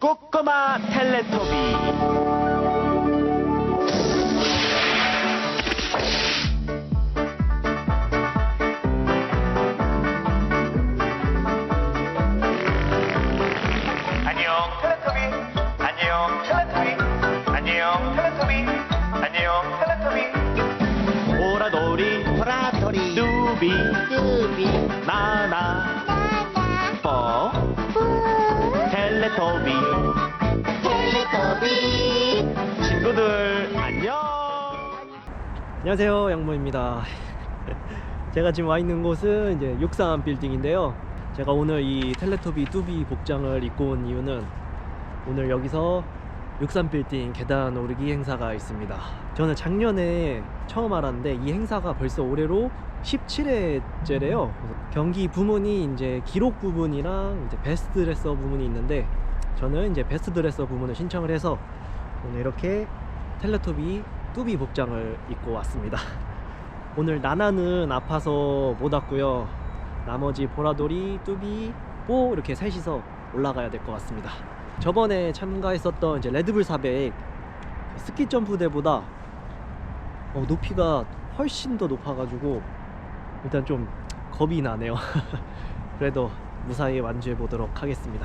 꼬꼬마 텔레토비. 안녕. 텔레토비. 안녕. 텔레토비. 안녕. 텔레토비. 안녕. 텔레토비. 오라돌이 오라돌이. 뚜비. 뚜비. 나나 안녕하세요 양모입니다. 제가 지금 와 있는 곳은 이제 63 빌딩인데요. 제가 오늘 이 텔레토비 뚜비 복장을 입고 온 이유는 오늘 여기서 63 빌딩 계단 오르기 행사가 있습니다. 저는 작년에 처음 알았는데 이 행사가 벌써 올해로 17회째래요. 경기 부문이 이제 기록 부분이랑 이제 베스트 드레서 부문이 있는데 저는 이제 베스트 드레서 부문을 신청을 해서 오늘 이렇게 텔레토비 뚜비 복장을 입고 왔습니다. 오늘 나나는 아파서 못 왔고요. 나머지 보라돌이, 뚜비, 뽀 이렇게 셋이서 올라가야 될 것 같습니다. 저번에 참가했었던 이제 레드불 400 스키 점프대보다 어, 높이가 훨씬 더 높아가지고 일단 좀 겁이 나네요. 그래도 무사히 완주해 보도록 하겠습니다.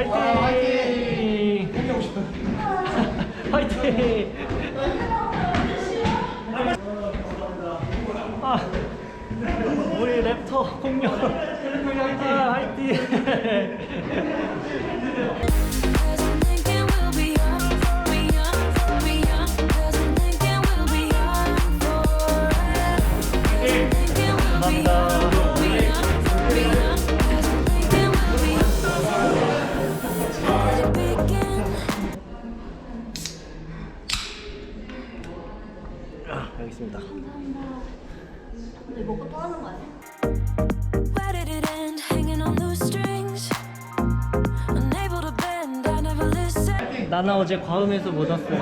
화이팅! 화이팅! 아, 우리 랩터 공룡 아, 화이팅! 아, 알겠습니다. Where did it end? Hanging on loose strings. Unable to bend, I never listen. 나나 어제 과음해서 못 왔어요.